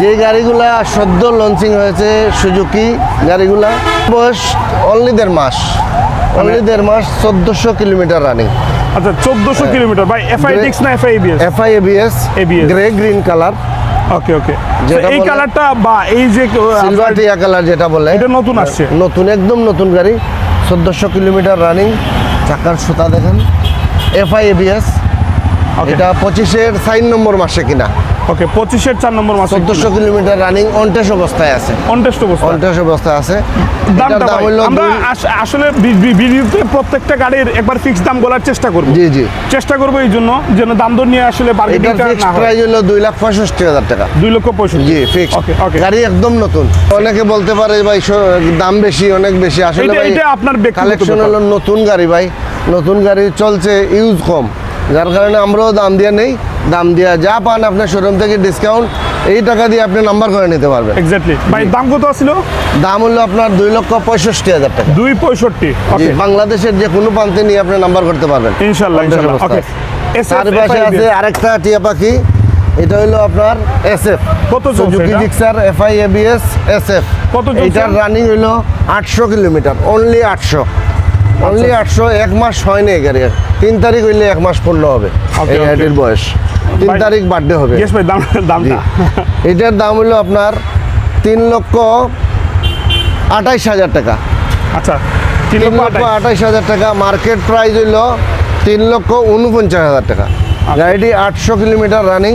যে গাড়িগুলা সদ্য লঞ্চিং হয়েছে সুজুকি গাড়িগুলা বয়স অনলি দেড় মাস। অনলি দেড় মাস চোদ্দোশো কিলোমিটার রানিং আচ্ছা চোদ্দশো কিলোমিটার। ভাই এফআই ডিক্স না FI ABS FI ABS grey green colour okay okay এই কালারটা বা এই যে সিলভার টিয়া কালার যেটা বলে। এটা নতুন আসছে। নতুন একদম নতুন গাড়ি। চোদ্দোশো কিলোমিটার রানিং চাকার সুতা দেখেন। FI ABS Okay. এটা পঁচিশের সাইন নম্বর মাসে কিনা। ওকে পঁচিশের চার নম্বর মাসে চোদ্দোশো কিলোমিটার রানিং অনটেস অবস্থায় আছে। কন্টেস্ট অবস্থা অনটেস অবস্থায় আছে। দামটা আমরা আসলে বি- বি- ভিডিওতে প্রত্যেকটা গাড়ির একবার ফিক্স দাম বলার চেষ্টা করব। জি জি। চেষ্টা করব এই জন্য যেন দাম দর নিয়ে আসলে না হয়। প্রাইস হলো দুই লাখ পঁয়ষট্টি হাজার টাকা। দুই লক্ষ পঁয়ষট্টি। জি ফিক্সড ওকে ওকে গাড়ি একদম নতুন। অনেকে বলতে পারে ভাই দাম বেশি অনেক বেশি। আসলে এটা- ভাই এটা আপনার কালেকশন হলো নতুন গাড়ি ভাই। নতুন গাড়ি চলছে ইউজ কম। যার কারণে আমরাও দাম দিয়ে নেই। দাম দিয়ে যা পান আপনার শোরুম থেকে ডিসকাউন্ট এই টাকা দিয়ে আপনি নাম্বার করে নিতে পারবেন। এক্স্যাক্টলি ভাই দাম কত ছিল দাম হলো আপনার দুই লক্ষ পঁয়ষট্টি হাজার টাকা। দুই পঁয়ষট্টি বাংলাদেশের যে কোনো প্রান্তে নিয়ে আপনি নাম্বার করতে পারবেন। ইনশাল্লাহ। ওকে তার পাশে আছে আরেকটা টিয়া পাখি এটা হলো আপনার এসএফ কত Suzuki? Gixxer FI ABS SF কত? এটার রানিং হলো আটশো কিলোমিটার অনলি আটশো। অনলি আচ্ছা। আটশো এক মাস হয়নি এই গাড়ি তিন তারিখ হইলে এক মাস পূর্ণ হবে। এই গাড়ির বয়স। তিন তারিখ বার্থডে হবে। ইয়েস ভাই দাম দামটা। এটার দাম হলো আপনার তিন লক্ষ আঠাইশ হাজার টাকা। আচ্ছা তিন লক্ষ। আঠাইশ। হাজার টাকা। মার্কেট প্রাইস হইল তিন লক্ষ উনপঞ্চাশ হাজার টাকা। গাড়িটি আটশো কিলোমিটার রানিং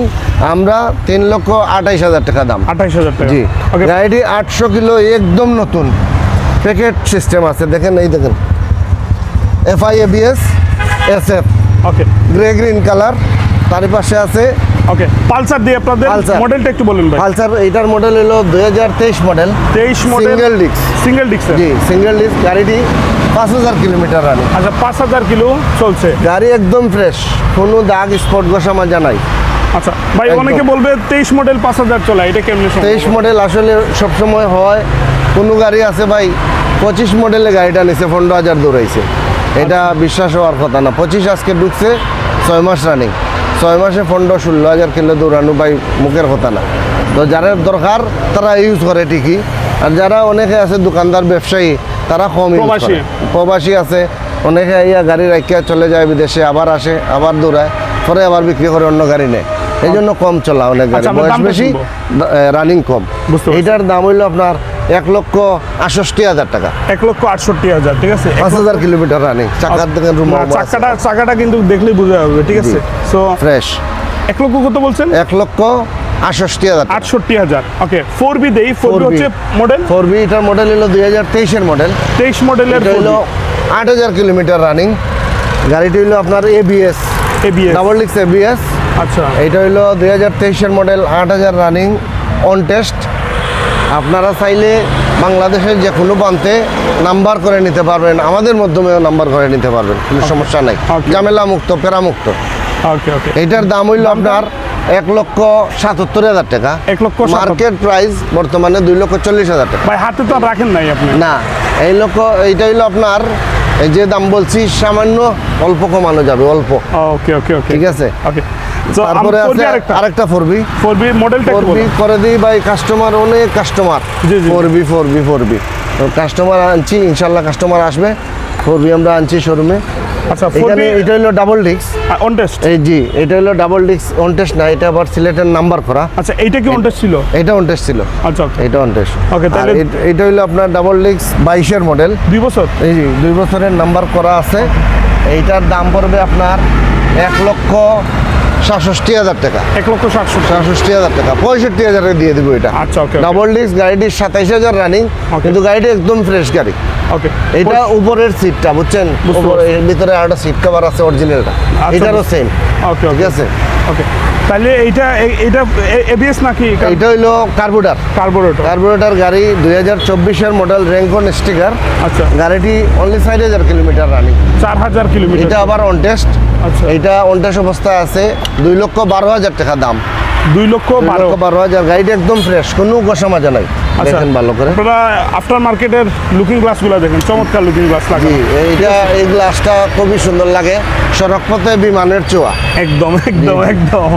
আমরা তিন লক্ষ আঠাইশ হাজার টাকা দাম। আঠাইশ হাজার টাকা। জি। গাড়িটি আটশো কিলো একদম নতুন। প্যাকেট সিস্টেম আছে। দেখেন এই দেখেন। FI ABS S F okay grey green colour তার পাশে আছে। ওকে পালসার দিয়ে আপনাদের। মডেলটা একটু বলুন ভাই। পালসার এইটার মডেল হলো দুই হাজার তেইশ মডেল তেইশ মডেল সিঙ্গেল ডিস্ক সিঙ্গেল ডিক্স জি সিঙ্গেল ডিস্ক গাড়িটি পাঁচ হাজার কিলোমিটার রানিং আচ্ছা পাঁচ হাজার কিলো চলছে। গাড়ি একদম ফ্রেশ কোনো দাগ স্পট ঘষা মাজা নাই। আচ্ছা ভাই। অনেকে বলবে তেইশ মডেল পাঁচ হাজার চলে এটা কেমনি সম্ভব? তেইশ মডেল আসলে সবসময় হয় কোনো গাড়ি আছে ভাই পঁচিশ মডেলে গাড়িটা নিছে পনেরো হাজার দৌড়াইছে। এটা বিশ্বাস হওয়ার কথা না পঁচিশ আজকে ঢুকছে ছয় মাস রানিং ছয় মাসে পনেরো ষোলো হাজার কিলো দৌড়ানো ভাই মুখের কথা না। তো যারা দরকার তারা ইউজ করে ঠিকই। আর যারা অনেকে আছে দোকানদার ব্যবসায়ী তারা কম ইউজ প্রবাসী। আছে অনেকে ইয়া গাড়ি রাখিয়া চলে যায় বিদেশে আবার আসে আবার দৌড়ায় পরে আবার বিক্রি করে অন্য গাড়ি নেয়। এই জন্য কম চলা অনেক গাড়ি। আচ্ছা, বয়স বেশি রানিং কম। বুঝতে এটার দাম হইল আপনার এক লক্ষ আষষ্টি হাজার টাকা। এক লক্ষ আটষট্টি হাজার ঠিক আছে? পাঁচ হাজার কিলোমিটার রানিং চাকার রুম চাকাটা চাকাটা কিন্তু দেখলেই বোঝা যাবে ঠিক আছে? সো ফ্রেশ এক লক্ষ কত বলছেন? এক লক্ষ আষষ্টি হাজার আটষট্টি হাজার। ওকে ফোর বি দেই ফোর বি 4B হচ্ছে মডেল ফোর বি এটার মডেল হলো দুই হাজার তেইশের মডেল তেইশ মডেলের হলো আট হাজার কিলোমিটার রানিং গাড়িটি হলো আপনার এবিএস এবিএস ডাবল ডিক্স এবিএস আচ্ছা। এটা হলো দুই হাজার তেইশের মডেল আট হাজার রানিং অন টেস্ট আপনারা চাইলে বাংলাদেশের যে কোনো প্রান্তে নাম্বার করে নিতে পারবেন। আমাদের মাধ্যমেও নাম্বার করে নিতে পারবেন। কোনো সমস্যা নাই. ঝামেলা মুক্ত ওকে এইটার দাম হইল আপনার এক লক্ষ সাতাত্তর হাজার টাকা। এক লক্ষ মার্কেট প্রাইস বর্তমানে দুই লক্ষ চল্লিশ হাজার টাকা। ভাই হাতে তো রাখেন নাই আপনি। না এই লক্ষ এইটা হইল আপনার এই যে দাম বলছি সামান্য অল্প কমানো যাবে অল্প। ওকে ওকে ওকে ঠিক আছে? ওকে তারপরে আছে আরেকটা। আরেকটা ফোর বি ফোর বি মডেলটা ফোর বি করে দিই ভাই কাস্টমার অনেক কাস্টমার জি, জি। Four B four B four B customer আনছি ইনশাল্লাহ কাস্টমার আসবে। ফোর বি আমরা আনছি শোরুমে আচ্ছা এখানে এটা হলো ডাবল ডিস্ক অন টেস্ট এই জি এটা হলো ডাবল ডিস্ক অন টেস্ট না এটা আবার সিলেটের নাম্বার করা। আচ্ছা এইটা কি অন টেস্ট ছিল? এটা অন টেস্ট ছিল। আচ্ছা ওকে এটা অন টেস্ট Okay, তাহলে- এটা হলো আপনার ডাবল ডিস্ক বাইশের মডেল দুই বছর? এই জি দুই বছরের নাম্বার করা আছে। এইটার দাম পড়বে আপনার এক লক্ষ সাতষট্টি হাজার টাকা। এক লক্ষ সাতষট্টি। হাজার টাকা। পঁয়ষট্টি হাজার দিয়ে দেবো এটা। আচ্ছা, okay. ডাবল ডিস্ক গাড়িটির সাতাইশ হাজার রানিং কিন্তু গাড়িটি একদম ফ্রেশ গাড়ি। ওকে। এটা উপরের সিটটা বুঝছেন? ভিতরে আরেকটা সিট কভার আছে অরিজিনালটা আচ্ছা, এটারও সেম ওকে ঠিক আছে? ওকে তাহলে এইটা এইটা এবিএস নাকি এটা হইল কার্বোটার কার্বোরেটর। কার্বোরেটর গাড়ি দুই হাজার চব্বিশের মডেল র্যাঙ্কন স্টিকার আচ্ছা। গাড়িটি অনলি ষাট হাজার কিলোমিটার রানিং চার হাজার কিলোমিটার এটা আবার অন টেস্ট আচ্ছা। এটা অন টেস্ট অবস্থায় আছে দুই লক্ষ বারো হাজার টাকা দাম। দুই লক্ষ বারো। বারো হাজার। গাড়িটা একদম ফ্রেশ কোনো গোসা মাজা নাই। আচ্ছা। দেখেন ভালো করে। আপনারা আফটার মার্কেটের লুকিং গ্লাসগুলো দেখেন চমৎকার লুকিং গ্লাস লাগে এইটা এই গ্লাসটা খুবই সুন্দর লাগে। সড়ক পথে বিমানের চোয়া একদম একদম একদম।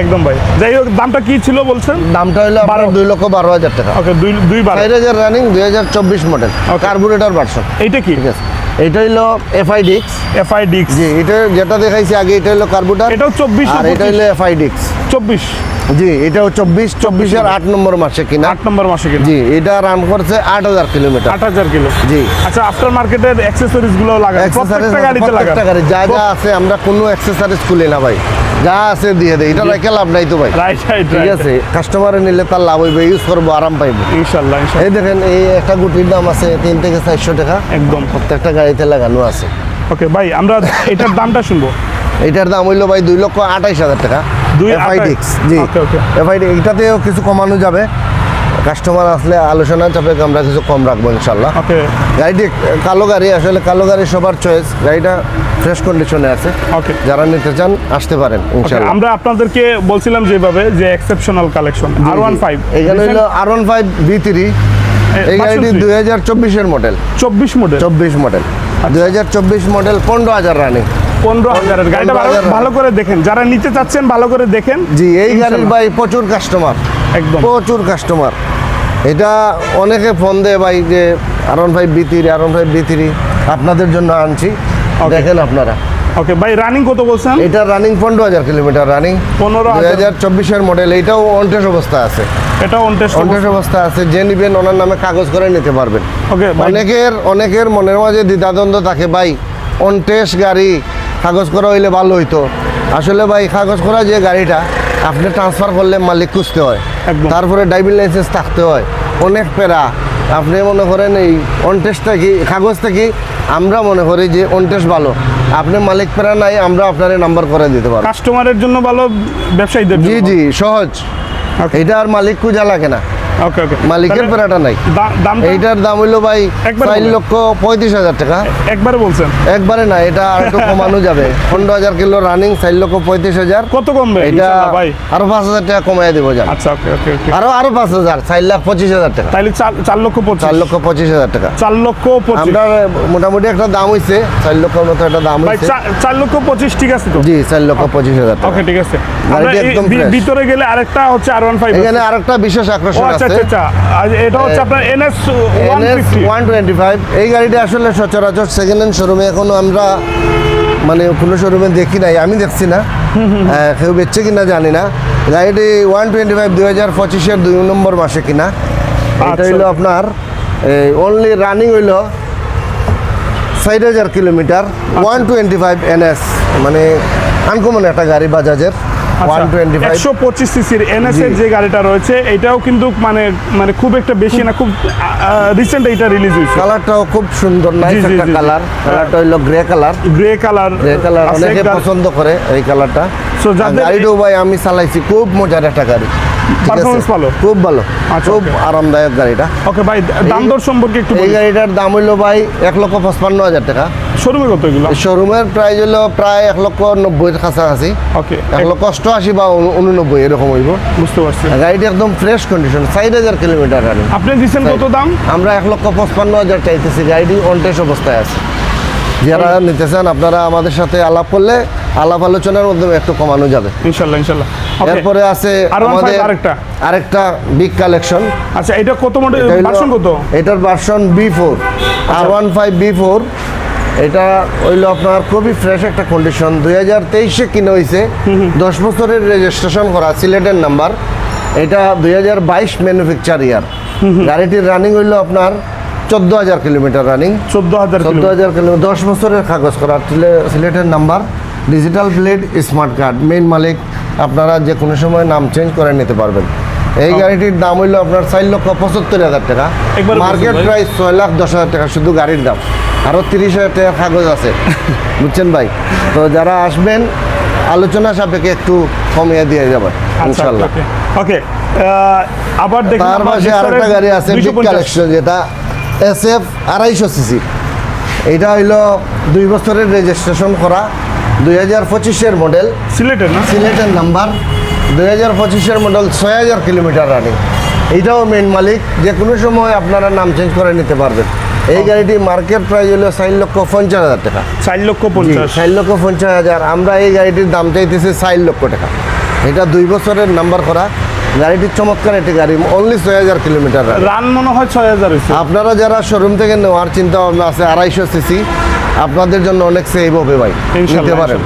একদম ভাই। যাই হোক দামটা কি ছিল বলছেন? দামটা হলো বারো। দুই লক্ষ বারো হাজার টাকা। ওকে দুই দুই বারো। চার হাজার রানিং দুই হাজার চব্বিশ মডেল. কার্বোরেটর ভার্সন এইটা কি? ঠিক আছে। এটা হলো এফআই ডিক্স এফআই ডিক্স জি এটা যেটা দেখাইছি আগে এটা হলো কার্বুটার এটাও চব্বিশ আর এটা হলো এফআই ডিক্স চব্বিশ। জি এটাও চব্বিশ চব্বিশের আট নম্বর মাসে কিনা। আট নম্বর মাসে কিনা। জি এটা রান করছে আট হাজার কিলোমিটার আট হাজার কিলো। জি। আচ্ছা আফটার মার্কেটের অ্যাক্সেসরিজগুলো লাগান। প্রত্যেকটা গাড়িতে লাগান। যা যা আছে আমরা কোনো অ্যাক্সেসরিজ খুলি না ভাই। যা আছে দিয়ে দেয় এটা রেখে লাভ নাই তো ভাই। ঠিক আছে কাস্টমারে নিলে তার লাভ হইবে ইউজ করব আরাম পাইবো। ইনশাল্লাহ এই দেখেন এই একটা গুটির দাম আছে তিন থেকে চারশো টাকা। একদম। প্রত্যেকটা গাড়িতে লাগানো আছে। ওকে ভাই আমরা এটার দামটা শুনব। এটার দাম হইল ভাই দুই লক্ষ আঠাইশ হাজার টাকা। এফআইডিক্স? জি. এফআইডি এটাতেও কিছু কমানো যাবে। কাস্টমার আসলে আলোচনা চাপে আমরা কিছু কম রাখব ইনশাল্লাহ ওকে গাড়িটি কালো গাড়ি আসলে কালো গাড়ি সবার চয়েস গাড়িটা ফ্রেশ কন্ডিশনে আছে। ওকে যারা নিতে চান আসতে পারেন ইনশাল্লাহ আমরা আপনাদেরকে বলছিলাম যেভাবে যে exceptional collection R one five এখানে হলো R one five B three এই গাড়িটি দুই হাজার চব্বিশের মডেল চব্বিশ মডেল চব্বিশ মডেল দুই হাজার চব্বিশ মডেল পনেরো হাজার রানিং পনেরো হাজারের গাড়িটা ভালো করে দেখেন। যারা নিতে চাচ্ছেন ভালো করে দেখেন। জি এই গাড়ির ভাই প্রচুর কাস্টমার একদম। প্রচুর কাস্টমার এটা অনেকে ফোন দেয় ভাই যে আপনাদের জন্য আনছি। দেখেন আপনারা। ওকে ভাই রানিং কত বলছেন? এটা রানিং পনেরো হাজার কিলোমিটার রানিং পনেরো হাজার। চব্বিশের মডেল অনটেস অবস্থা আছে। এটা অনটেস অবস্থা। আছে যে নিবেন ওনার নামে কাগজ করে নিতে পারবেন। ওকে অনেকের অনেকের মনের মাঝে দ্বিধাদ্বন্দ্ব থাকে ভাই অনটেস গাড়ি কাগজ করা হইলে ভালো হইতো। আসলে ভাই কাগজ করা যে গাড়িটা আপনি ট্রান্সফার করলে মালিক খুঁজতে হয়। তারপরে ড্রাইভিং লাইসেন্স থাকতে হয়। অনেক পেরা আপনি মনে করেন এই অনটেস্টটা কি কাগজটা কি আমরা মনে করি যে অনটেস্ট ভালো। আপনি মালিক পেরা নাই আমরা আপনার নাম্বার করে দিতে পারব। কাস্টমারের জন্য ভালো ব্যবসায়ীদের জি জি সহজ। এটা আর মালিক খুঁজা লাগে না। ওকে ওকে মালিকের পেরাটা নাই। দাম এইটার দাম হইল ভাই চার লক্ষ পঁয়ত্রিশ হাজার টাকা। একবারে বলছেন? একবারে না এটা আর একটু কমানো যাবে। পনেরো হাজার কিলো রানিং চার লক্ষ পঁয়ত্রিশ হাজার। কত কমবে? এটা ভাই। আরও পাঁচ হাজার টাকা কমাই দেবো যান আচ্ছা ওকে ওকে ওকে আরও আরও পাঁচ হাজার চার লাখ পঁচিশ হাজার টাকা। চার চার লক্ষ চার লক্ষ পঁচিশ হাজার টাকা। চার লক্ষ মোটামুটি একটা দাম হইছে চার লক্ষর মতো একটা দাম চা- চার লক্ষ পঁচিশ ঠিক আছে তো? জি চার লক্ষ পঁচিশ হাজার টাকা। ওকে ঠিক আছে। ভিতরে গেলে আরেকটা হচ্ছে আর ওয়ান ফাইভ এখানে আরেকটা বিশেষ আকর্ষণ আচ্ছা আছে। আচ্ছা আচ্ছা আর এটা হচ্ছে আপনার NS NS one twenty five. এই গাড়িটা আসলে সচরাচর সেকেন্ড হ্যান্ড শোরুমে এখনও আমরা মানে কোনো শোরুমে দেখি নাই আমি দেখছি না। আহ, কেউ বেচছে কিনা জানি না। গাড়িটি ওয়ান টোয়েন্টি ফাইভ দুই হাজার পঁচিশের দুই নম্বর মাসে কিনা। এটা আচ্ছা। হইল আপনার এই অনলি রানিং হইল ষাট হাজার কিলোমিটার। আচ্ছা। ওয়ান টোয়েন্টি ফাইভ এনএস মানে আনকমন একটা গাড়ি বাজাজের। আচ্ছা, একশো পঁচিশ সিসির এনএস এর যে গাড়িটা রয়েছে এটাও কিন্তু মানে মানে খুব একটা বেশি না খুব রিসেন্ট এটা রিলিজ হয়েছে। কালারটাও খুব সুন্দর নাইস একটা জি। কালার। কালারটা হইল grey colour. Grey colour grey colour অনেকে পছন্দ করে এই কালারটা। সো গাড়িটাও ভাই আমি চালাইছি খুব মজার একটা গাড়ি। ঠিক ভালো? খুব ভালো। আচ্ছা, খুব আরামদায়ক গাড়িটা। ওকে ভাই দাম দর সম্পর্কে একটু এই গাড়িটার দাম হইল ভাই এক লক্ষ পঁচপান্ন হাজার টাকা। শোরুমে কত এগুলো? শোরুমের প্রাইস হইল প্রায় এক লক্ষ নব্বইয়ের কাছাকাছি। ওকে এক লক্ষ অষ্টআশি বা উননব্বই এরকম হইব। বুঝতে পারছি। গাড়িটা একদম ফ্রেশ কন্ডিশন ষাট হাজার কিলোমিটার রানিং আপনি দিচ্ছেন কত দাম? আমরা এক লক্ষ পঁচপান্ন হাজার চাইতেছি। গাড়িটি অনটেস অবস্থায় আছে। যারা নিতে চান আপনারা আমাদের সাথে আলাপ করলে আলাপ আলোচনার মাধ্যমে একটু কমানো যাবে। ইনশাল্লাহ ইনশাল্লাহ. এরপরে আছে আমাদের আরেকটা? আরেকটা বিগ কালেকশন আচ্ছা এটা কত মডেল ভার্সন কত? এটার ভার্সন বি ফোর আর ওয়ান ফাইভ বি ফোর এটা হইল আপনার খুবই ফ্রেশ একটা কন্ডিশন দুই হাজার তেইশে কিনে হয়েছে দশ বছরের রেজিস্ট্রেশন করা সিলেটের নাম্বার এটা দুই হাজার বাইশ ম্যানুফ্যাকচার ইয়ার গাড়িটির রানিং হইল আপনার চোদ্দ হাজার কিলোমিটার রানিং চোদ্দ হাজার চোদ্দ হাজার কিলোমিটার দশ বছরের কাগজ করা। সিলে- সিলেটের number digital plate smart card main মালিক। আপনারা যে কোনো সময় নাম চেঞ্জ করে নিতে পারবেন। এই গাড়িটির দাম হইল আপনার চার লক্ষ পঁচাত্তর হাজার টাকা। মার্কেট প্রাইস ছয় লাখ দশ হাজার টাকা শুধু গাড়ির দাম। আরও তিরিশ হাজার টাকার কাগজ আছে। বুঝছেন ভাই? তো যারা আসবেন আলোচনা সাপেক্ষে একটু কমিয়ে দিয়ে যাবে আচ্ছা, ইনশাল্লাহ। ওকে। আবার দেখুন তার পাশে আরেকটা গাড়ি আছে বিগ কালেকশন যেটা এস এফ আড়াইশো সিসি এটা হইল দুই বছরের রেজিস্ট্রেশন করা। দুই হাজার পঁচিশের মডেল। সিলেটের না? সিলেটের নাম্বার। দুই হাজার পঁচিশের মডেল ছয় হাজার কিলোমিটার রানিং এইটাও মেন মালিক। যে কোনো সময় আপনারা নাম চেঞ্জ করে নিতে পারবেন। এই গাড়িটি মার্কেট প্রাইস হলো চার লক্ষ পঞ্চাশ হাজার টাকা। চার লক্ষ পঞ্চাশ। চার লক্ষ পঞ্চাশ হাজার। আমরা এই গাড়িটির দাম চাইতেছি চার লক্ষ টাকা। এটা দুই বছরের নাম্বার করা। গাড়িটি চমৎকার একটি গাড়ি। অনলি ছয় হাজার কিলোমিটার রান মনে হয় ছয় হাজার আপনারা যারা শোরুম থেকে নেওয়ার চিন্তা ভাবনা আছে আড়াইশো সিসি আপনাদের জন্য অনেক সেভ হবে ভাই নিতে পারেন।